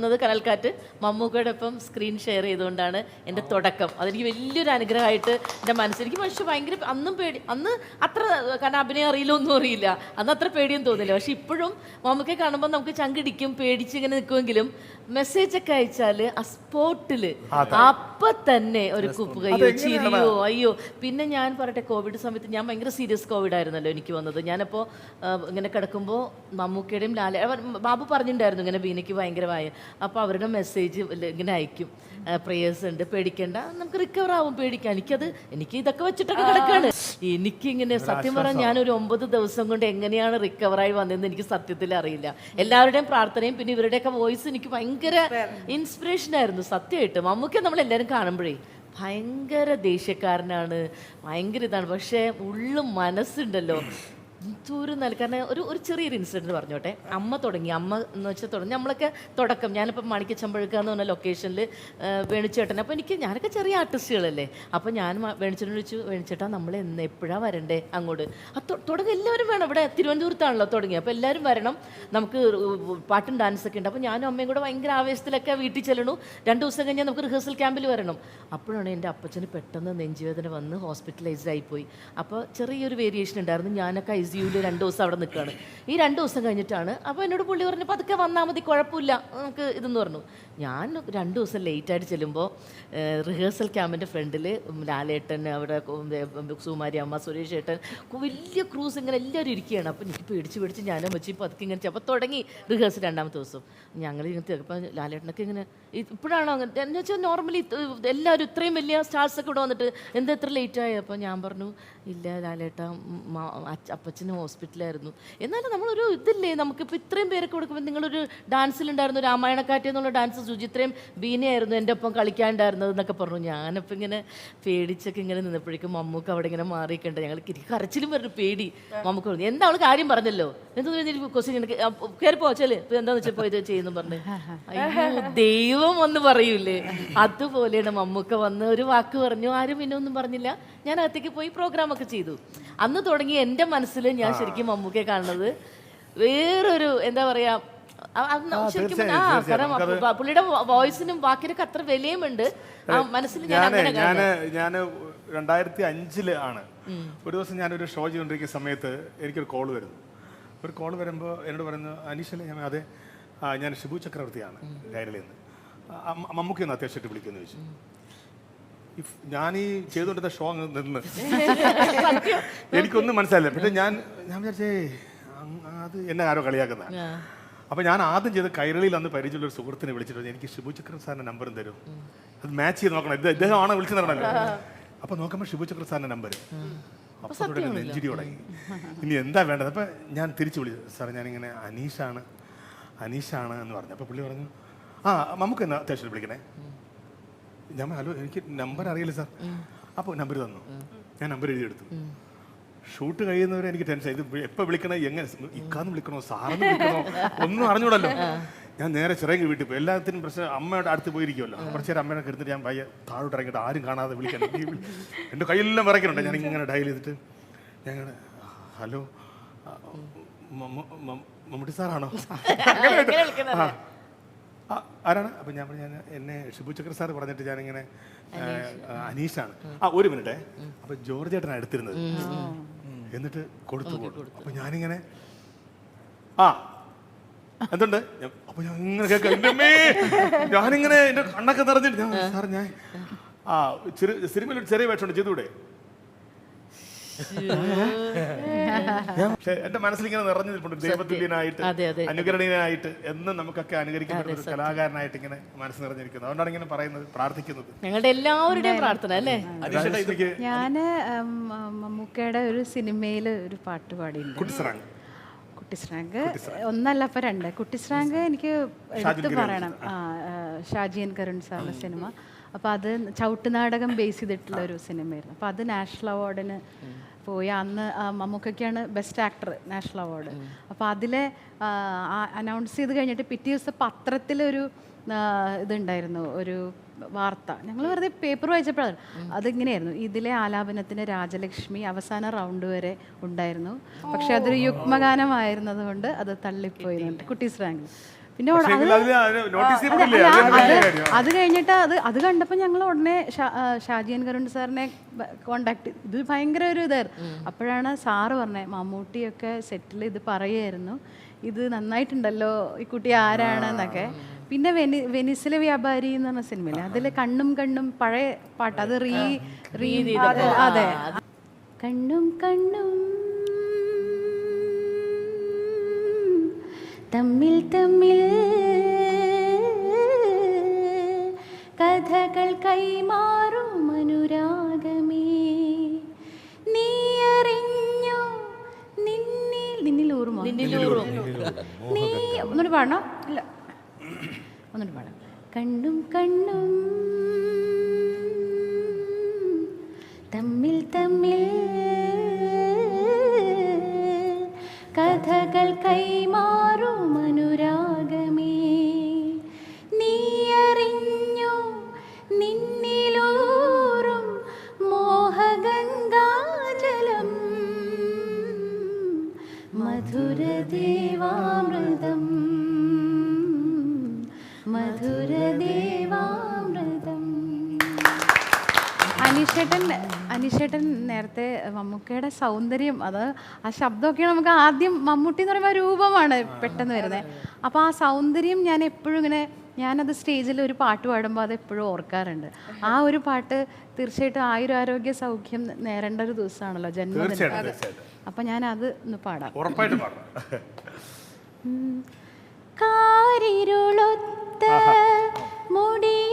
ന്നത് കനൽക്കാറ്റ് മമ്മൂക്കയുടെ ഒപ്പം സ്ക്രീൻ ഷെയർ ചെയ്തുകൊണ്ടാണ് എന്റെ തുടക്കം. അതെനിക്ക് വലിയൊരു അനുഗ്രഹമായിട്ട് എന്റെ മനസ്സിൽ എനിക്ക് പക്ഷേ ഭയങ്കര അന്നും പേടി അന്ന് അത്ര കാരണം അഭിനയം അറിയില്ല ഒന്നും അറിയില്ല. അന്ന് അത്ര പേടിയൊന്നും തോന്നില്ല. പക്ഷെ ഇപ്പോഴും മമ്മൂക്കെ കാണുമ്പോൾ നമുക്ക് ചങ്കിടിക്കും പേടിച്ച് ഇങ്ങനെ നിൽക്കുമെങ്കിലും മെസ്സേജ് ഒക്കെ അയച്ചാൽ ആ സ്പോട്ടിൽ അപ്പൊ തന്നെ ഒരു കുപ്പുകയോ ചിരിയോ അയ്യോ. പിന്നെ ഞാൻ പറയട്ടെ കോവിഡ് സമയത്ത് ഞാൻ ഭയങ്കര സീരിയസ് കോവിഡ് ആയിരുന്നല്ലോ എനിക്ക് വന്നത്. ഞാനപ്പോൾ ഇങ്ങനെ കിടക്കുമ്പോൾ മമ്മൂക്കയുടെയും ലാല ബാബു പറഞ്ഞിട്ടുണ്ടായിരുന്നു ഇങ്ങനെ ബീനയ്ക്ക് ഭയങ്കരമായ അപ്പോൾ അവരുടെ മെസ്സേജ് ഇങ്ങനെ അയക്കും. പ്രേയേഴ്സ് ഉണ്ട്. പേടിക്കേണ്ട. നമുക്ക് റിക്കവർ ആവും പേടിക്കാൻ എനിക്കത് എനിക്ക് ഇതൊക്കെ വെച്ചിട്ടൊക്കെ കിടക്കാണ്. എനിക്കിങ്ങനെ സത്യം പറഞ്ഞാൽ ഞാൻ ഒരു ഒമ്പത് ദിവസം കൊണ്ട് എങ്ങനെയാണ് റിക്കവറായി വന്നതെന്ന് എനിക്ക് സത്യത്തിൽ അറിയില്ല. എല്ലാവരുടെയും പ്രാർത്ഥനയും പിന്നെ ഇവരുടെയൊക്കെ വോയിസ് എനിക്ക് ഭയങ്കര ഇൻസ്പിറേഷൻ ആയിരുന്നു സത്യമായിട്ട്. മമ്മൂക്ക നമ്മൾ എല്ലാവരും കാണുമ്പോഴേ ഭയങ്കര ദേഷ്യക്കാരനാണ് ഭയങ്കര ഇതാണ്. പക്ഷേ ഉള്ളും മനസ്സുണ്ടല്ലോ. നല്ല കാരണം ഒരു ഒരു ചെറിയൊരു ഇൻസിഡന്റ് പറഞ്ഞോട്ടെ. അമ്മ തുടങ്ങി. അമ്മ എന്ന് വെച്ചാൽ തുടങ്ങി. നമ്മളൊക്കെ തുടക്കം. ഞാനിപ്പോൾ മണിക്ക് ചമ്പഴുക്ക എന്ന് പറഞ്ഞ ലൊക്കേഷനിൽ വേണിച്ചേട്ടൻ അപ്പോൾ എനിക്ക് ഞാനൊക്കെ ചെറിയ ആർട്ടിസ്റ്റുകളല്ലേ അപ്പോൾ ഞാൻ വേണിച്ചേട്ടൻ വിളിച്ചു വേണിച്ചേട്ടാ നമ്മൾ എന്ന് എപ്പോഴാണ് വരണ്ടേ? അങ്ങോട്ട്. ആ തുടങ്ങി. എല്ലാവരും വേണം. ഇവിടെ തിരുവനന്തപുരത്താണല്ലോ തുടങ്ങി. അപ്പോൾ എല്ലാവരും വരണം. നമുക്ക് പാട്ടും ഡാൻസ് ഒക്കെ ഉണ്ട്. അപ്പോൾ ഞാനും അമ്മയും കൂടെ ഭയങ്കര ആവേശത്തിലൊക്കെ വീട്ടിൽ ചെല്ലണു. രണ്ട് ദിവസം കഴിഞ്ഞാൽ നമുക്ക് റിഹേഴ്സൽ ക്യാമ്പിൽ വരണം. അപ്പോഴാണ് എന്റെ അപ്പച്ചന് പെട്ടെന്ന് നെഞ്ചുവേദന വന്ന് ഹോസ്പിറ്റലൈസ്ഡ് ആയിപ്പോയി അപ്പോൾ ചെറിയൊരു വേരിയേഷൻ ഉണ്ടായിരുന്നു. ഞാനൊക്കെ ഐ സിയുയിൽ രണ്ട് ദിവസം അവിടെ നിൽക്കുകയാണ്. ഈ രണ്ട് ദിവസം കഴിഞ്ഞിട്ടാണ് അപ്പോൾ എന്നോട് പുള്ളി പറഞ്ഞു പതുക്കെ വന്നാൽ മതി കുഴപ്പമില്ല. നമുക്ക് ഇതെന്ന് പറഞ്ഞു. ഞാൻ രണ്ട് ദിവസം ലേറ്റായിട്ട് ചെല്ലുമ്പോൾ റിഹേഴ്സൽ ക്യാമ്പിന്റെ ഫ്രണ്ടിൽ ലാലേട്ടൻ അവിടെ സുമാരി അമ്മ സുരേഷ് ഏട്ടൻ വലിയ ക്രൂസ് ഇങ്ങനെ എല്ലാവരും ഇരിക്കുകയാണ്. അപ്പോൾ എനിക്ക് പേടിച്ച് പേടിച്ച് ഞാനും വെച്ച് പതുക്കെ ഇങ്ങനെ അപ്പോൾ തുടങ്ങി റിഹേഴ്സൽ രണ്ടാമത്തെ ദിവസം. ഞങ്ങൾ ഇങ്ങനെ അപ്പോൾ ലാലേട്ടനൊക്കെ ഇങ്ങനെ "ഇ- ഇപ്പോഴാണോ അങ്ങനെ? എന്ന് വെച്ചാൽ നോർമലി എല്ലാവരും ഇത്രയും വലിയ സ്റ്റാർസ് ഒക്കെ ഇവിടെ വന്നിട്ട് എന്താ ഇത്ര ലേറ്റ് ആയി? അപ്പോൾ ഞാൻ പറഞ്ഞു ഇല്ല ലാലേട്ട അപ്പച്ചന് ഹോസ്പിറ്റലായിരുന്നു എന്നാലും നമ്മളൊരു ഇതില്ലേ? നമുക്കിപ്പോൾ ഇത്രയും പേരൊക്കെ കൊടുക്കുമ്പോൾ നിങ്ങളൊരു ഡാൻസിലുണ്ടായിരുന്നു രാമായണക്കാറ്റ് എന്നുള്ള ഡാൻസ് സുചിത്രയും ബീനയായിരുന്നു എന്റെ ഒപ്പം കളിക്കാണ്ടായിരുന്നത് എന്നൊക്കെ പറഞ്ഞു. ഞാനപ്പോൾ ഇങ്ങനെ പേടിച്ചൊക്കെ ഇങ്ങനെ നിന്നപ്പോഴേക്കും മമ്മൂക്ക് അവിടെ ഇങ്ങനെ മാറിയിട്ടുണ്ട്. ഞങ്ങൾ കിരി കരച്ചിലും പറഞ്ഞു പേടി മമ്മൂക്ക് പറഞ്ഞു. എന്താ അവൾ കാര്യം പറഞ്ഞല്ലോ? എന്തോ ക്വസ്റ്റ്യൻ കയറിപ്പോ ചെൽ. എന്താണെന്ന് എന്താന്ന് വെച്ചപ്പോ ഇത് ചെയ്യുന്നു പറഞ്ഞു. അയ്യോ ദൈവം ഒന്ന് പറയൂലേ? അതുപോലെയാണ് മമ്മൂക്ക വന്ന് ഒരു വാക്ക് പറഞ്ഞു ആരും പിന്നെ ഒന്നും പറഞ്ഞില്ല. ഞാൻ അകത്തേക്ക് പോയി പ്രോഗ്രാം ഒക്കെ ചെയ്തു. അന്ന് തുടങ്ങി എന്റെ മനസ്സിൽ ഞാൻ ശരിക്കും മമ്മൂക്കയെ കാണുന്നത് വേറൊരു എന്താ പറയാ ശരിക്കും ആ കാരണം പുള്ളിയുടെ വോയിസിനും വാക്കിനൊക്കെ അത്ര വിലയുമുണ്ട്. ആ മനസ്സിൽ ഞാൻ ഞാൻ അങ്ങനെ ഞാൻ ഞാൻ രണ്ടായിരത്തി അഞ്ചിൽ ആണ്. ഒരു ദിവസം ഞാനൊരു ഷോ ചെയ്തുകൊണ്ടിരിക്കുന്ന സമയത്ത് എനിക്കൊരു കോൾ വരുന്നു. ഒരു കോൾ വരുമ്പോൾ എന്നോട് പറയുന്നു അനീഷല്ലേ ഞാൻ അതെ ഞാൻ ഷിബു ചക്രവർത്തിയാണ് ഡയറിയിൽ നിന്ന്. മമ്മൂക്കി ഒന്ന് അത്യാവശ്യമായിട്ട് വിളിക്കുന്നു ചോദിച്ചു. ഞാൻ ഈ ചെയ്തുകൊണ്ടിരുന്ന ഷോ അങ്ങ് നിന്ന്. എനിക്കൊന്നും മനസ്സിലായില്ല. പിന്നെ ഞാൻ ഞാൻ വിചാരിച്ചേ അത് എന്നെ ആരോ കളിയാക്കുന്ന അപ്പൊ ഞാൻ ആദ്യം ചെയ്ത് കൈരളിയിൽ അന്ന് പരിചയമുള്ള ഒരു സുഹൃത്തിനെ വിളിച്ചിട്ട് എനിക്ക് ഷിബു ചക്ര സാറിന്റെ നമ്പറും തരും. അത് മാച്ച് ചെയ്ത് നോക്കണം. ഇത് ഇദ്ദേഹമാണ് വിളിച്ചു നടണല്ലോ അപ്പൊ നോക്കുമ്പോൾ ഷിബു ചക്ര സാറിന്റെ നമ്പർ അപ്പൊ നെഞ്ചിരി തുടങ്ങി. ഇനി എന്താ വേണ്ടത്? അപ്പൊ ഞാൻ തിരിച്ചു വിളിച്ചു. സാർ ഞാനിങ്ങനെ അനീഷാണ് അനീഷാണ് എന്ന് പറഞ്ഞു. അപ്പൊ പുള്ളി പറഞ്ഞു ആ നമുക്ക് എന്നാ അത്യാവശ്യം വിളിക്കണേ. ഞാൻ ഹലോ എനിക്ക് നമ്പർ അറിയില്ല സാർ അപ്പോൾ നമ്പർ തന്നു. ഞാൻ നമ്പർ എഴുതിയെടുത്തു. ഷൂട്ട് കഴിയുന്നവരെ എനിക്ക് ടെൻഷൻ ഇത് എപ്പോൾ വിളിക്കണേ എങ്ങനെ? ഇക്കാന്ന് വിളിക്കണോ സാറെന്ന് വിളിക്കണോ ഒന്നും അറിഞ്ഞൂടല്ലോ. ഞാൻ നേരെ ചിറങ്ങി വീട്ടിൽ പോയി. എല്ലാത്തിനും പ്രശ്നം അമ്മയുടെ അടുത്ത് പോയിരിക്കുമല്ലോ കുറച്ച് നേരം അമ്മേനെ കിടന്നിട്ട് ഞാൻ പയ്യെ താഴോട്ട് ഇറങ്ങിയിട്ട് ആരും കാണാതെ വിളിക്കാൻ. എന്റെ വിളി- എന്റെ കയ്യിലെല്ലാം വിറയ്ക്കുന്നുണ്ട്. ഞാൻ ഇങ്ങനെ ഡയൽ ചെയ്തിട്ട് ഞങ്ങൾ ഹലോ മമ്മൂട്ടി സാറാണോ ആരാണ്? അപ്പം ഞാൻ പറഞ്ഞു, ഞാൻ എന്നെ ഷിബു ചക്ര സാർ പറഞ്ഞിട്ട് ഞാനിങ്ങനെ അനീഷാണ്. ആ ഒരു മിനിറ്റ്. അപ്പൊ ജോർജ് ഏട്ടനാണ് എടുത്തിരുന്നത്. എന്നിട്ട് കൊടുത്തു കൊടുത്തു. അപ്പൊ ഞാനിങ്ങനെ ആ എന്തുണ്ട്? അപ്പൊ ഞാൻ ഇങ്ങനെ കേൾക്കാം. എന്റെ അമ്മേ! ഞാനിങ്ങനെ എന്റെ കണ്ണൊക്കെ നിറഞ്ഞിട്ട് ഞാൻ സാർ ഞാൻ ആ ചെറിയ സിനിമയിൽ ചെറിയ വേഷമുണ്ട് ചെയ്തൂടെ എന്റെ മനസ്സിൽ ഇങ്ങനെ നിറഞ്ഞു നിൽപ്പുണ്ട്. ദൈവതുല്യനായിട്ട് അതെ, അതെ. അനുകരണീയനായിട്ട് എന്നും നമുക്കൊക്കെ അനുകരിക്കപ്പെടുന്ന ഒരു കലാകാരനായിട്ട് ഇങ്ങനെ മനസ്സ് നിറഞ്ഞിരിക്കുന്നത് അതുകൊണ്ടാണ് ഇങ്ങനെ പറയുന്നത് പ്രാർത്ഥിക്കുന്നത്. ഞങ്ങളുടെ എല്ലാവരുടെയും പ്രാർത്ഥന അല്ലേ? ഞാൻ മമ്മൂക്കയുടെ ഒരു സിനിമയിൽ ഒരു പാട്ട് പാടിയിട്ടുണ്ട്. കുട്ടിസറാണ് കുട്ടിസ്രാങ്ക് ഒന്നല്ല അപ്പൊ രണ്ട്. കുട്ടിസ്രാങ്ക് എനിക്ക് എടുത്ത് പറയണം. ആ. ആ, ഷാജിയൻ കരുൺ സാറിന്റെ സിനിമ. അപ്പൊ അത് ചവിട്ടുനാടകം ബേസ് ചെയ്തിട്ടുള്ള ഒരു സിനിമയായിരുന്നു. അപ്പൊ അത് നാഷണൽ അവാർഡിന് പോയി. അന്ന് മമ്മൂക്കൊക്കെയാണ് ബെസ്റ്റ് ആക്ടർ നാഷണൽ അവാർഡ് അപ്പോൾ അതിലെ അനൗൺസ് ചെയ്ത് കഴിഞ്ഞിട്ട് പിറ്റേ ദിവസം പത്രത്തിലൊരു ഇതുണ്ടായിരുന്നു ഒരു വാർത്ത. ഞങ്ങൾ വെറുതെ പേപ്പർ വായിച്ചപ്പോഴാണ്. അതിങ്ങനെയായിരുന്നു. ഇതിലെ ആലാപനത്തിന് രാജലക്ഷ്മി അവസാന റൗണ്ട് വരെ ഉണ്ടായിരുന്നു. പക്ഷെ അതൊരു യുഗ്മഗാനമായിരുന്നതുകൊണ്ട് അത് തള്ളിപ്പോയി. കുട്ടീസ് റാങ്ക് പിന്നെ അത് കഴിഞ്ഞിട്ട് അത് അത് കണ്ടപ്പോൾ ഞങ്ങൾ ഉടനെ ഷാജിയൻ കരുൺ സാറിനെ കോണ്ടാക്ട് ഇത് ഭയങ്കര ഒരു ഇതായിരുന്നു. അപ്പോഴാണ് സാറ് പറഞ്ഞത് മമ്മൂട്ടിയൊക്കെ സെറ്റിൽ ഇത് പറയുമായിരുന്നു ഇത് നന്നായിട്ടുണ്ടല്ലോ ഈ കുട്ടി ആരാണെന്നൊക്കെ. പിന്നെ വെനി വെനിസിലെ വ്യാപാരി എന്ന് പറഞ്ഞ സിനിമയിലെ അതിൽ കണ്ണും കണ്ണും പഴയ പാട്ട് അത് റീ റീ അതെ. കണ്ണും കണ്ണും തമ്മിൽ തമ്മിൽ കഥകൾ കൈമാറും അനുരാഗമേ. നീ അറിഞ്ഞോ? നിന്നിൽ നിന്നിൽ ഓർമ്മ നീ ഒന്നുകൂടി പാടണോ? ഇല്ല. ഒന്നുകൂടി പാടാം. കണ്ണും കണ്ണും തമ്മിൽ തമ്മിൽ അനീഷേട്ടൻ അനീഷേട്ടൻ നേരത്തെ മമ്മൂക്കയുടെ സൗന്ദര്യം അത് ആ ശബ്ദമൊക്കെ നമുക്ക് ആദ്യം മമ്മൂട്ടി എന്ന് പറയുമ്പോൾ രൂപമാണ് പെട്ടെന്ന് വരുന്നത്. അപ്പോൾ ആ സൗന്ദര്യം ഞാൻ എപ്പോഴും ഇങ്ങനെ ഞാനത് സ്റ്റേജിൽ ഒരു പാട്ട് പാടുമ്പോൾ അത് എപ്പോഴും ഓർക്കാറുണ്ട്. ആ ഒരു പാട്ട് തീർച്ചയായിട്ടും ആയുരാരോഗ്യ സൗഖ്യം നേരേണ്ട ഒരു ദിവസമാണല്ലോ ജന്മദിനം. അപ്പം ഞാൻ അത് ഒന്ന് പാടാം. കാരിരുളൊത്ത മുടിയഴകും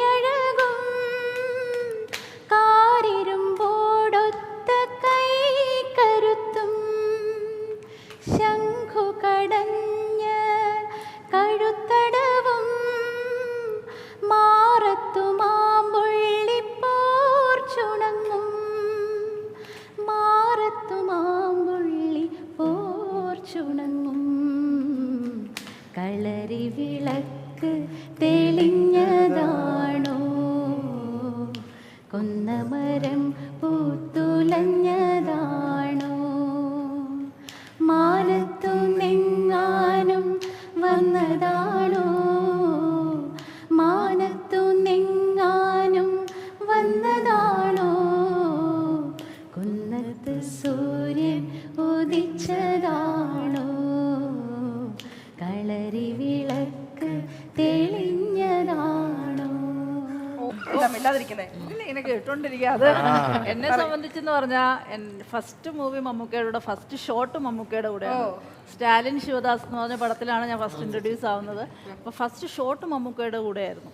ഇങ്ങനെ അത് എന്നെ സംബന്ധിച്ചെന്ന് പറഞ്ഞാൽ ഫസ്റ്റ് മൂവി മമ്മൂക്കയുടെ ഫസ്റ്റ് ഷോട്ട് മമ്മൂക്കയുടെ കൂടെ സ്റ്റാലിൻ ശിവദാസ് എന്ന് പറഞ്ഞ പടത്തിലാണ് ഞാൻ ഫസ്റ്റ് ഇൻട്രൊഡ്യൂസ് ആവുന്നത്. അപ്പോൾ ഫസ്റ്റ് ഷോട്ട് മമ്മൂക്കയുടെ കൂടെയായിരുന്നു.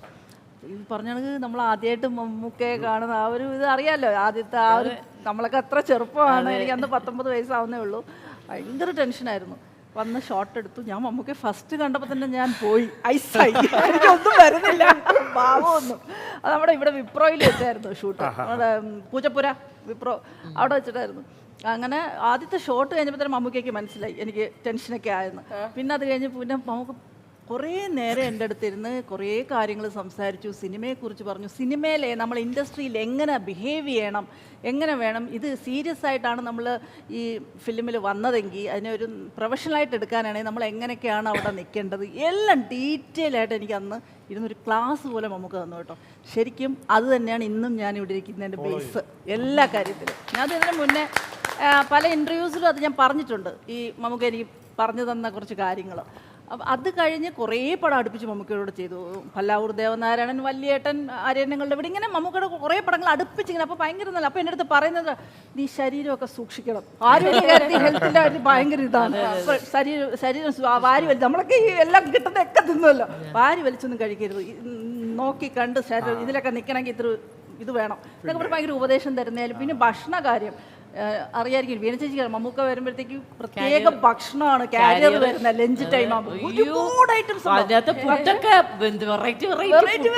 ഈ പറഞ്ഞത് നമ്മൾ ആദ്യമായിട്ട് മമ്മൂക്കയെ കാണുന്ന ആ ഒരു ഇത് അറിയാലോ? ആദ്യത്തെ ആ ഒരു നമ്മളൊക്കെ അത്ര ചെറുപ്പമാണ്. എനിക്ക് അന്ന് പത്തൊമ്പത് വയസ്സാവുന്നേ ഉള്ളൂ. ഭയങ്കര ടെൻഷനായിരുന്നു വന്ന് ഷോട്ട് എടുത്തു. ഞാൻ മമ്മൂക്കെ ഫസ്റ്റ് കണ്ടപ്പോൾ തന്നെ ഞാൻ പോയി. ഐസായി എനിക്കൊന്നും വരുന്നില്ല. ഭാവമൊന്നും അത് നമ്മുടെ ഇവിടെ വിപ്രോയിൽ വെച്ചായിരുന്നു ഷൂട്ട് നമ്മുടെ പൂജപ്പുര വിപ്രോ അവിടെ വെച്ചിട്ടായിരുന്നു. അങ്ങനെ ആദ്യത്തെ ഷോട്ട് കഴിഞ്ഞപ്പോൾ തന്നെ മമ്മൂക്കയ്ക്ക് മനസ്സിലായി. എനിക്ക് ടെൻഷനൊക്കെ ആയെന്ന്. പിന്നെ അത് കഴിഞ്ഞ് പിന്നെ നമുക്ക് കുറേ നേരം എന്റെ അടുത്തിരുന്ന് കുറേ കാര്യങ്ങൾ സംസാരിച്ചു സിനിമയെക്കുറിച്ച് പറഞ്ഞു. സിനിമയിലെ നമ്മൾ ഇൻഡസ്ട്രിയിൽ എങ്ങനെ ബിഹേവ് ചെയ്യണം എങ്ങനെ വേണം ഇത് സീരിയസ് ആയിട്ടാണ് നമ്മൾ ഈ ഫിലിമിൽ വന്നതെങ്കിൽ അതിനെ ഒരു പ്രൊഫഷണലായിട്ട് എടുക്കാനാണെങ്കിൽ നമ്മൾ എങ്ങനെയൊക്കെയാണ് അവിടെ നിൽക്കേണ്ടത്? എല്ലാം ഡീറ്റെയിൽ ആയിട്ട് എനിക്ക് അന്ന് ഇരുന്നൊരു ക്ലാസ് പോലെ നമുക്ക് തന്നു കേട്ടോ. ശരിക്കും അത് തന്നെയാണ് ഇന്നും ഞാൻ ഇവിടെ ഇരിക്കുന്നതിന്റെ ബേസ് എല്ലാ കാര്യത്തിലും. ഞാൻ ഇതിന് മുന്നേ പല ഇന്റർവ്യൂസിലും അത് ഞാൻ പറഞ്ഞിട്ടുണ്ട്. ഈ നമുക്ക് എനിക്ക് പറഞ്ഞു തന്ന കുറച്ച് കാര്യങ്ങൾ. അത് കഴിഞ്ഞ് കുറേ പടം അടുപ്പിച്ച് മമ്മൂക്കയോട് ചെയ്തു. പല്ലാവൂർ ദേവനാരായണൻ വല്യേട്ടൻ ആര്യണ്യങ്ങളുടെ ഇവിടെ ഇങ്ങനെ മമ്മൂക്കയുടെ കുറേ പടങ്ങൾ അടുപ്പിച്ച് ഇങ്ങനെ അപ്പോൾ ഭയങ്കര നല്ല അപ്പോൾ എന്റെ അടുത്ത് പറയുന്നത് നീ ശരീരമൊക്കെ സൂക്ഷിക്കണം. ആരോഗ്യ ഹെൽത്തിന്റെ കാര്യത്തിൽ ഭയങ്കര ഇതാണ്. ശരീരം ശരീരം വാരി വലിച്ച് നമ്മളൊക്കെ ഈ എല്ലാം കിട്ടുന്നതൊക്കെ തിന്നുമല്ലോ വാരി വലിച്ചൊന്നും കഴിക്കരുത്. നോക്കി കണ്ട് ശരീരം ഇതിലൊക്കെ നിൽക്കണമെങ്കിൽ ഇത്ര ഇത് വേണം. ഇതൊക്കെ പറഞ്ഞ് ഭയങ്കര ഉപദേശം തരുന്നതിലും പിന്നെ ഭക്ഷണ കാര്യം അറിയായിരിക്കും. വീണ ചേച്ചി മമ്മൂക്ക വരുമ്പോഴത്തേക്ക് പ്രത്യേക ഭക്ഷണമാണ്. കാരിയർ വരുന്ന ലഞ്ച് ടൈം ആകുമ്പോൾ ഒരുപാട് ഐറ്റംസ് അതിനകത്ത് ഫുഡൊക്കെ വെറൈറ്റി വെറൈറ്റി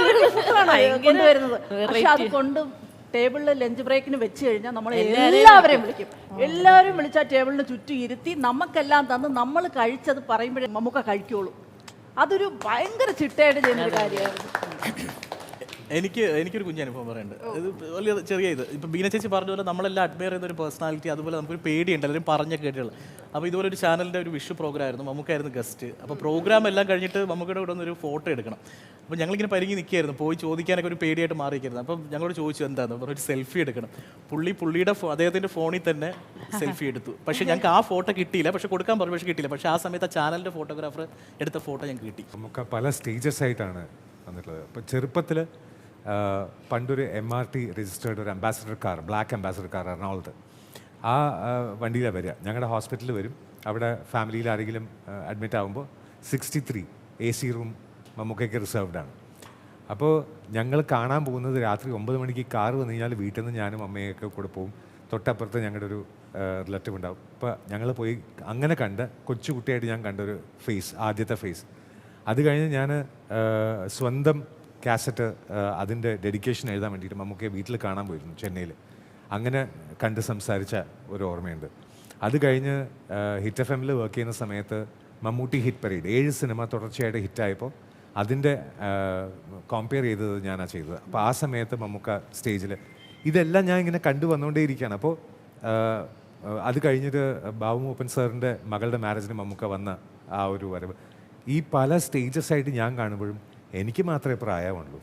വെറൈറ്റി കൊണ്ടുവരുന്നത് പക്ഷെ അത് കൊണ്ട് ടേബിളിൽ ലഞ്ച് ബ്രേക്കിന് വെച്ച് കഴിഞ്ഞാൽ നമ്മൾ എല്ലാവരെയും വിളിക്കും. എല്ലാവരും വിളിച്ചാൽ ടേബിളിന് ചുറ്റും ഇരുത്തി നമുക്കെല്ലാം തന്ന് നമ്മൾ കഴിച്ചത് പറയുമ്പോഴേ നമുക്ക് കഴിക്കുള്ളൂ. അതൊരു ഭയങ്കര ചിട്ടയായിട്ട് ചെയ്യുന്ന ഒരു കാര്യമായിരുന്നു. എനിക്ക് എനിക്കൊരു കുഞ്ഞ് അനുഭവം പറയുന്നുണ്ട് ഇത് വലിയ ചെറിയ ഇത്. ഇപ്പം ബീന ചേച്ചി പറഞ്ഞ പോലെ നമ്മളെല്ലാം അഡ്മയർ ചെയ്യുന്ന ഒരു പേഴ്സണാലിറ്റി അതുപോലെ നമുക്കൊരു പേടിയുണ്ട് എല്ലാവരും പറഞ്ഞ കേട്ടുകൾ അപ്പോൾ ഇതുപോലെ ഒരു ചാനലിന്റെ ഒരു വിഷു പ്രോഗ്രാം ആയിരുന്നു മമ്മൂക്കായിരുന്നു ഗസ്റ്റ് അപ്പോൾ പ്രോഗ്രാം എല്ലാം കഴിഞ്ഞിട്ട് മമ്മൂക്കയുടെ കൂടെ ഒന്നൊരു ഒരു ഫോട്ടോ എടുക്കണം. അപ്പോൾ ഞങ്ങളിങ്ങനെ പരിങ്ങി നിൽക്കുകയായിരുന്നു പോയി ചോദിക്കാനൊക്കെ ഒരു പേടിയായിട്ട് മാറിയിരിക്കുന്നത് അപ്പം ഞങ്ങളോട് ചോദിച്ചു എന്താണ് പറഞ്ഞു ഒരു സെൽഫി എടുക്കണം. പുള്ളി പുള്ളിയുടെ അദ്ദേഹത്തിന്റെ ഫോണിൽ തന്നെ സെൽഫി എടുത്തു. പക്ഷേ ഞങ്ങൾക്ക് ആ ഫോട്ടോ കിട്ടിയില്ല. പക്ഷേ കൊടുക്കാൻ പറഞ്ഞു പക്ഷേ കിട്ടിയില്ല. പക്ഷേ ആ സമയത്ത് ആ ചാനലിന്റെ ഫോട്ടോഗ്രാഫർ എടുത്ത ഫോട്ടോ ഞങ്ങൾക്ക് കിട്ടി. നമുക്ക് പല സ്റ്റേജസ് ആയിട്ടാണ് വന്നിട്ടുള്ളത്. അപ്പോൾ ചെറുപ്പത്തിൽ പണ്ടൊരു എം ആർ ടി രജിസ്റ്റേർഡ് ഒരു Ambassador car black Ambassador car എറണാകുളത്ത്. ആ വണ്ടിയിലാണ് വരിക. ഞങ്ങളുടെ ഹോസ്പിറ്റലിൽ വരും. അവിടെ ഫാമിലിയിൽ ആരെങ്കിലും അഡ്മിറ്റ് ആകുമ്പോൾ sixty three A C room മമ്മൂക്കയ്ക്ക് reserved ആണ്. അപ്പോൾ ഞങ്ങൾ കാണാൻ പോകുന്നത് രാത്രി ഒമ്പത് മണിക്ക് കാർ വന്നു കഴിഞ്ഞാൽ വീട്ടിൽ നിന്ന് ഞാനും അമ്മയൊക്കെ കൂടെ പോകും തൊട്ടപ്പുറത്ത് ഞങ്ങളുടെ ഒരു റിലേറ്റീവ് ഉണ്ടാവും. അപ്പോൾ ഞങ്ങൾ പോയി അങ്ങനെ കണ്ട കൊച്ചുകുട്ടിയായിട്ട് ഞാൻ കണ്ടൊരു ഫേസ് ആദ്യത്തെ ഫേസ് അത് കഴിഞ്ഞ് ഞാൻ സ്വന്തം കാസറ്റ് അതിന്റെ ഡെഡിക്കേഷൻ എഴുതാൻ വേണ്ടിയിട്ട് മമ്മൂക്കയെ വീട്ടിൽ കാണാൻ പോയിരുന്നു ചെന്നൈയിൽ. അങ്ങനെ കണ്ട് സംസാരിച്ച ഒരു ഓർമ്മയുണ്ട്. അത് കഴിഞ്ഞ് ഹിറ്റ് എഫ് എമ്മിൽ വർക്ക് ചെയ്യുന്ന സമയത്ത് മമ്മൂട്ടി ഹിറ്റ് പരേഡ് ഏഴ് സിനിമ തുടർച്ചയായിട്ട് ഹിറ്റായപ്പോൾ അതിന്റെ കോമ്പയർ ചെയ്തത് ഞാനാണ് ചെയ്തത്. അപ്പോൾ ആ സമയത്ത് മമ്മൂക്ക സ്റ്റേജിൽ ഇതെല്ലാം ഞാൻ ഇങ്ങനെ കണ്ടു വന്നുകൊണ്ടേയിരിക്കുകയാണ് അപ്പോൾ അത് കഴിഞ്ഞിട്ട് ബാബു മൂപ്പൻ സാറിന്റെ മകളുടെ മാരേജിന് മമ്മൂക്ക വന്ന ആ ഒരു വരവ്. ഈ പല സ്റ്റേജസ് ആയിട്ട് ഞാൻ കാണുമ്പോഴും എനിക്ക് മാത്രമേ പ്രായമുള്ളൂ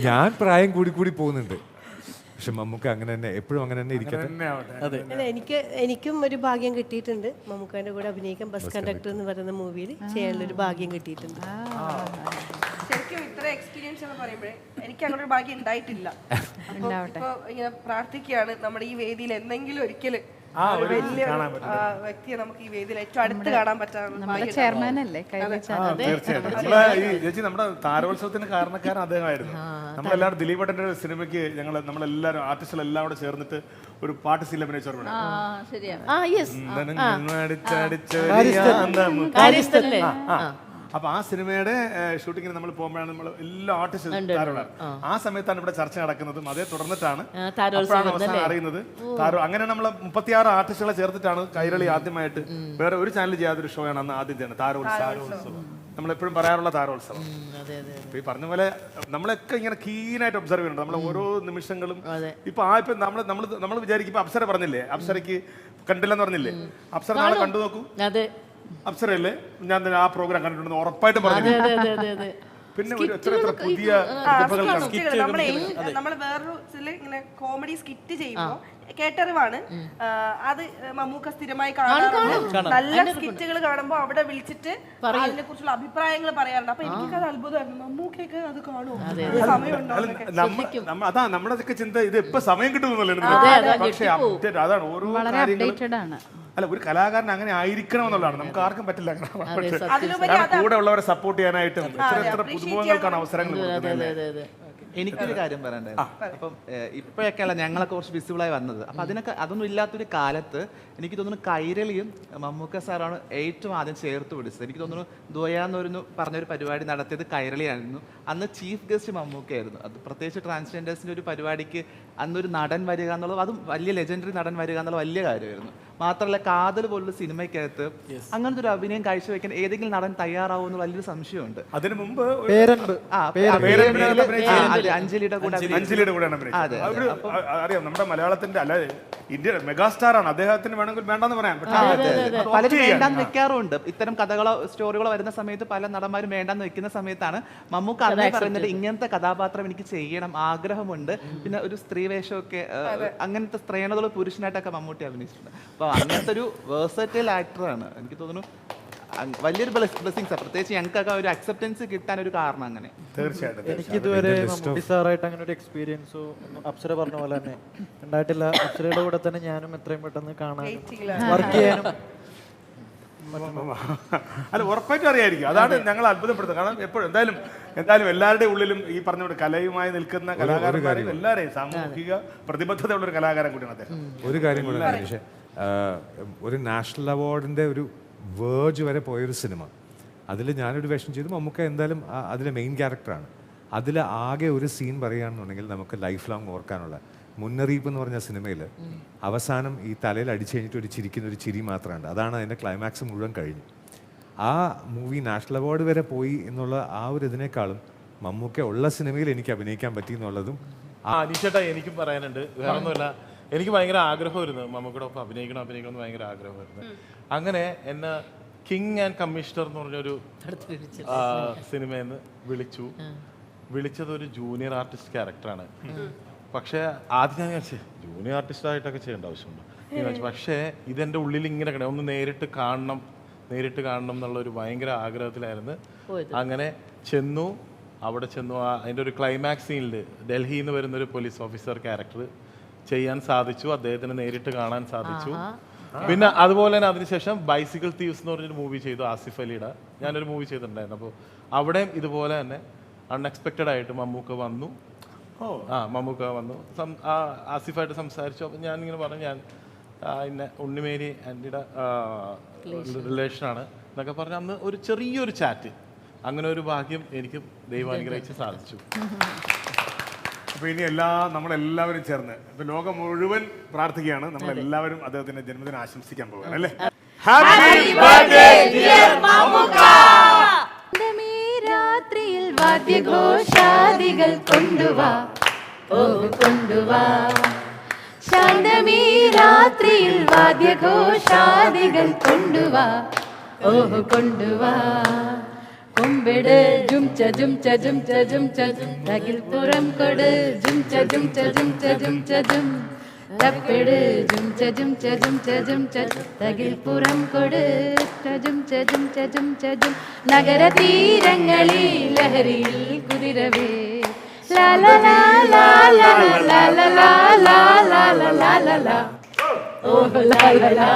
ഞാൻ പ്രായം കൂടി കൂടി പോകുന്നുണ്ട്. പക്ഷെ മമ്മൂക്ക അങ്ങനെ തന്നെ എപ്പോഴും അങ്ങനെ തന്നെ ഇരിക്കട്ടെ. അല്ല, എനിക്ക് എനിക്കും ഒരു ഭാഗ്യം കിട്ടിയിട്ടുണ്ട്. മമ്മൂക്കാന്റെ കൂടെ അഭിനയിക്കാൻ ബസ് കണ്ടക്ടർ എന്ന് പറയുന്ന മൂവിയിൽ ചെയ്യാനുള്ള ഒരു ഭാഗ്യം കിട്ടിയിട്ടുണ്ട്. ശരിക്കും ഇത്ര എക്സ്പീരിയൻസ് എന്ന് പറയുമ്പോഴേ എനിക്ക് അങ്ങനെ ഒരു ഭാഗ്യം ഉണ്ടായിട്ടില്ല. അപ്പൊ ഇപ്പൊ ഇങ്ങനെ പ്രാർത്ഥിക്കുകയാണ്. നമ്മുടെ ഈ വേദിയിൽ എന്തെങ്കിലും ഒരിക്കൽ ആ, ഒരു ഒരു വലിയ വ്യക്തിയെ നമുക്ക് ഈ വേദിയിൽ ഏറ്റവും അടുത്ത് കാണാൻ പറ്റാനുള്ള നമ്മുടെ തീർച്ചയായിട്ടും താരോത്സവത്തിന് കാരണക്കാരൻ അദ്ദേഹമായിരുന്നു നമ്മളെല്ലാവരും ദിലീപ് ഭട്ടന്റെ ഒരു സിനിമയ്ക്ക് ഞങ്ങൾ നമ്മളെല്ലാവരും ആർട്ടിസ്റ്റുകൾ എല്ലാം കൂടെ ചേർന്നിട്ട് ഒരു പാട്ട് സീൽ അഭിനയിച്ചോർമ്മ അപ്പൊ ആ സിനിമയുടെ ഷൂട്ടിങ്ങിന് നമ്മൾ പോകുമ്പോഴാണ് നമ്മൾ എല്ലാ ആർട്ടിസ്റ്റും ആ. സമയത്താണ് ഇവിടെ ചർച്ച നടക്കുന്നതും. അതേ തുടർന്നിട്ടാണ് അപ്പോഴാണ് അവസാനം അറിയുന്നത്. താരോ അങ്ങനെ നമ്മൾ മുപ്പത്തിയാറ് ആർട്ടിസ്റ്റുകളെ ചേർത്തിട്ടാണ് കൈരളി ആദ്യമായിട്ട് വേറെ ഒരു ചാനൽ ചെയ്യാത്തൊരു ഷോ ആണ് അന്ന് ആദ്യം തന്നെ താരോത്സവം. നമ്മൾ എപ്പോഴും പറയാറുള്ള താരോത്സവം. അതെ അതെ ഇപ്പൊ ഈ പറഞ്ഞ പോലെ നമ്മളൊക്കെ ഇങ്ങനെ കീനായിട്ട് ഒബ്സർവ് ചെയ്യുന്നുണ്ട്. നമ്മളെ ഓരോ നിമിഷങ്ങളും ഇപ്പൊ ആ ഇപ്പൊ നമ്മൾ നമ്മൾ നമ്മൾ വിചാരിക്കും ഇപ്പൊ അപ്സര പറഞ്ഞില്ലേ? അപ്സരയ്ക്ക് കണ്ടില്ലെന്ന് പറഞ്ഞില്ലേ? അപ്സര നാളെ കണ്ടു നോക്കൂ. അതെ. അപ്സരയല്ലേ? ഞാൻ തന്നെ ആ പ്രോഗ്രാം കണ്ടിട്ടുണ്ടെന്ന് ഉറപ്പായിട്ടും പറഞ്ഞു അതെ അതെ അതെ അതെ. പിന്നെ ഒരു എത്ര എത്ര പുതിയ നമ്മൾ വേറൊരു ഇങ്ങനെ കോമഡി സ്കിറ്റ് ചെയ്യുമ്പോൾ കേട്ടറിവാണ്. അത് മമ്മൂക്ക സ്ഥിരമായി കാണാറുണ്ട്. നല്ല സ്കിറ്റുകൾ കാണുമ്പോൾ അവിടെ വിളിച്ചിട്ട് അതിനെ കുറിച്ചുള്ള അഭിപ്രായങ്ങൾ പറയാറുണ്ട്. അപ്പൊ എനിക്കൊക്കെ അത് അത്ഭുതമായിരുന്നു. മമ്മൂക്കൊക്കെ അത് കാണുമോ അതാ നമ്മുടെ ചിന്ത ഇത് എപ്പോ സമയം കിട്ടുമെന്നല്ലേ പക്ഷേ അതാണ് ഓരോ കാര്യങ്ങളും അപ്ഡേറ്റഡ് ആണ് അല്ല ഒരു കലാകാരൻ അങ്ങനെ ആയിരിക്കണം എന്നുള്ളതാണ്. നമുക്ക് ആർക്കും പറ്റില്ല അങ്ങനെ കൂടെ ഉള്ളവരെ സപ്പോർട്ട് ചെയ്യാനായിട്ടും എത്ര എത്ര പുതുമുഖങ്ങൾക്കാണ് അവസരങ്ങൾ കൊടുക്കുന്നത് എനിക്കൊരു കാര്യം പറയണ്ടായിരുന്നു. അപ്പം ഇപ്പോഴൊക്കെ അല്ല ഞങ്ങളൊക്കെ കുറച്ച് വിസിബിളായി വന്നത്. അപ്പം അതിനൊക്കെ അതൊന്നും ഇല്ലാത്തൊരു കാലത്ത് എനിക്ക് തോന്നുന്നു കൈരളിയും മമ്മൂക്ക സാറാണ് ഏറ്റവും ആദ്യം ചേർത്ത് പിടിച്ചത്. എനിക്ക് തോന്നുന്നു ദ്വയാന്നൊരു പറഞ്ഞൊരു പരിപാടി നടത്തിയത് കൈരളിയായിരുന്നു. അന്ന് ചീഫ് ഗസ്റ്റ് മമ്മൂക്കയായിരുന്നു. അത് പ്രത്യേകിച്ച് ട്രാൻസ്ജെൻഡേഴ്സിന്റെ ഒരു പരിപാടിക്ക് അന്നൊരു നടൻ വരിക എന്നുള്ളത് അതും വലിയ ലെജൻഡറി നടൻ വരിക എന്നുള്ള വലിയ കാര്യമായിരുന്നു. മാത്രമല്ല കാതൽ പോലുള്ള സിനിമയ്ക്കകത്ത് അങ്ങനത്തെ ഒരു അഭിനയം കാഴ്ചവെക്കാൻ ഏതെങ്കിലും നടൻ തയ്യാറാവുമെന്ന് വലിയൊരു സംശയമുണ്ട്. അതിനു മുമ്പ് ആ, അഞ്ജലിയുടെ കൂടെ അഞ്ജലിയുടെ കൂടെയാണ് അഭിനയിച്ചത് അവർ അറിയാം നമ്മുടെ മലയാളത്തിന്റെ അല്ല ഇന്ത്യ മെഗാസ്റ്റാർ ആണ് അദ്ദേഹത്തിന് വേണമെങ്കിൽ വേണ്ടെന്ന് പറയാം പലരും വേണ്ടാന്ന് വെക്കാറുണ്ട് ഇത്തരം കഥകളോ സ്റ്റോറികളോ വരുന്ന സമയത്ത് പല നടന്മാരും വേണ്ടാന്ന് വെക്കുന്ന സമയത്താണ്. മമ്മൂക്ക അന്നേ പറയുന്നത് ഇങ്ങനത്തെ കഥാപാത്രം എനിക്ക് ചെയ്യണം ആഗ്രഹമുണ്ട്. പിന്നെ ഒരു സ്ത്രീ വേഷമൊക്കെ അങ്ങനത്തെ സ്ത്രീണതകൾ പുരുഷനായിട്ടൊക്കെ മമ്മൂട്ടി അഭിനയിച്ചിട്ടുണ്ട്. അപ്പൊ അങ്ങനത്തെ ഒരു വേഴ്സറ്റൈൽ ആക്ടറാണ് എനിക്ക് തോന്നുന്നു വലിയൊരു ബ്ലെസ്സിങ്സ് പ്രത്യേകിച്ച് ഞങ്ങൾക്കൊക്കെ ഒരു അക്സെപ്റ്റൻസ് കിട്ടാൻ ഒരു കാരണം അങ്ങനെ. തീർച്ചയായിട്ടും എനിക്ക് ഇതുവരെ മമ്മൂട്ടി സാറായിട്ട് അങ്ങനെ ഒരു എക്സ്പീരിയൻസോ അപ്സര പറഞ്ഞ പോലെ തന്നെ ഉണ്ടായിട്ടില്ല. അപ്സരയുടെ കൂടെ തന്നെ ഞാനും എത്രയും പെട്ടെന്ന് കാണാൻ വർക്ക് ചെയ്യാനും അല്ല ഉറപ്പായിട്ടും അറിയായിരിക്കും. അതാണ് ഞങ്ങൾ അത്ഭുതപ്പെടുത്തുന്നത്. കാരണം എപ്പോഴും എന്തായാലും എന്തായാലും എല്ലാവരുടെയും ഉള്ളിലും ഈ പറഞ്ഞ കലയുമായി നിൽക്കുന്ന കലാകാരന്മാരും എല്ലാവരെയും സാമൂഹിക പ്രതിബദ്ധതയുള്ള ഒരു കലാകാരൻ കൂടിയാണ് അദ്ദേഹം. ഒരു കാര്യം കൂടെ പക്ഷേ ഒരു നാഷണൽ അവാർഡിന്റെ ഒരു വേർജ് വരെ പോയൊരു സിനിമ. അതിൽ ഞാനൊരു വേഷം ചെയ്തു. മമ്മൂക്ക എന്തായാലും അതിലെ മെയിൻ ക്യാരക്ടറാണ് അതിൽ ആകെ ഒരു സീൻ പറയുകയാണെന്നുണ്ടെങ്കിൽ നമുക്ക് ലൈഫ് ലോങ് ഓർക്കാനുള്ള മുന്നറിയിപ്പ് എന്ന് പറഞ്ഞ സിനിമയിൽ അവസാനം ഈ തലയിൽ അടിച്ചു കഴിഞ്ഞിട്ട് ഒരു ചിരിക്കുന്ന ഒരു ചിരി മാത്രമുണ്ട്. അതാണ് അതിന്റെ ക്ലൈമാക്സ് മുഴുവൻ കഴിഞ്ഞു. ആ മൂവി നാഷണൽ അവാർഡ് വരെ പോയി എന്നുള്ള ആ ഒരു ഇതിനേക്കാളും മമ്മൂക്ക ഉള്ള സിനിമയിൽ എനിക്ക് അഭിനയിക്കാൻ പറ്റി എന്നുള്ളതും ആ അനീഷേട്ടാ എനിക്കും പറയാനുണ്ട്. വേറെ ഒന്നുമില്ല എനിക്ക് ഭയങ്കര ആഗ്രഹമായിരുന്നു. മമ്മൂക്കയുടെ ഒപ്പം അഭിനയിക്കണം അഭിനയിക്കണം എന്ന് ഭയങ്കര ആഗ്രഹമായിരുന്നു. അങ്ങനെ എന്നെ കിങ് ആൻഡ് കമ്മീഷണർ എന്ന് പറഞ്ഞൊരു സിനിമയിൽ നിന്ന് വിളിച്ചു. വിളിച്ചത് ഒരു ജൂനിയർ ആർട്ടിസ്റ്റ് ക്യാരക്ടറാണ് പക്ഷേ ആദ്യം ഞാൻ വിചാരിച്ചു ജൂനിയർ ആർട്ടിസ്റ്റ് ആയിട്ടൊക്കെ ചെയ്യേണ്ട ആവശ്യമുണ്ട്? പക്ഷേ ഇതെന്റെ ഉള്ളിൽ ഇങ്ങനെ കിടക്കണം ഒന്ന് നേരിട്ട് കാണണം നേരിട്ട് കാണണം എന്നുള്ള ഒരു ഭയങ്കര ആഗ്രഹത്തിലായിരുന്നു. അങ്ങനെ ചെന്നു. അവിടെ ചെന്നു. അതിന്റെ അതിന്റെ ഒരു ക്ലൈമാക്സ് സീനിൽ ഡൽഹിയിൽ നിന്ന് വരുന്ന ഒരു പോലീസ് ഓഫീസർ ക്യാരക്ടർ ചെയ്യാൻ സാധിച്ചു അദ്ദേഹത്തിന് നേരിട്ട് കാണാൻ സാധിച്ചു. പിന്നെ അതുപോലെ തന്നെ അതിനുശേഷം ബൈസിക്കിൾ തീവ്സ് എന്ന് പറഞ്ഞൊരു മൂവി ചെയ്തു ആസിഫ് അലിയുടെ. ഞാനൊരു മൂവി ചെയ്തിട്ടുണ്ടായിരുന്നു. അപ്പോൾ അവിടെയും ഇതുപോലെ തന്നെ അൺഎക്സ്പെക്റ്റഡ് ആയിട്ട് മമ്മൂക്ക വന്നു. ആ മമ്മൂക്ക വന്നു. സം- ആ ആസിഫായിട്ട് സംസാരിച്ചു. അപ്പം ഞാൻ ഇങ്ങനെ പറഞ്ഞു ഞാൻ പിന്നെ ഇന്ന ഉണ്ണിമേരി ആന്റിയുടെ റിലേഷനാണ് എന്നൊക്കെ പറഞ്ഞ് അന്ന് ഒരു ചെറിയൊരു ചാറ്റ് അങ്ങനെ ഒരു ഭാഗ്യം എനിക്ക് ദൈവം അനുഗ്രഹിച്ച്. സാധിച്ചു അപ്പൊ ഇനി എല്ലാ നമ്മളെല്ലാവരും ചേർന്ന്. ഇപ്പൊ ലോകം മുഴുവൻ പ്രാർത്ഥിക്കുകയാണ്. നമ്മളെല്ലാവരും അദ്ദേഹത്തിന്റെ ജന്മദിനം ആശംസിക്കാൻ പോവുകയാണ് അല്ലേ? ശാന്തമീ രാത്രിയിൽ വാദ്യഘോഷാദികൾ കൊണ്ടുവാ. ഓ കൊണ്ടുവാ. ശാന്തമീ രാത്രിയിൽ വാദ്യഘോഷാദികൾ കൊണ്ടുവാ. ഓ കൊണ്ടുവാ. கும்பிடு ஜும் சஜும் சஜும் சஜும் சஜும் தகில் புறம் கொடு ஜும் சஜும் சஜும் சஜும் சஜும் தப்பிடு ஜும் சஜும் சஜும் சஜும் சஜும் தகில் புறம் கொடு சஜும் சஜும் சஜும் சஜும் நகர தீரங்களில் லஹரியில் குதிரவே ஓ லா லா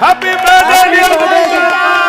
Happy birthday!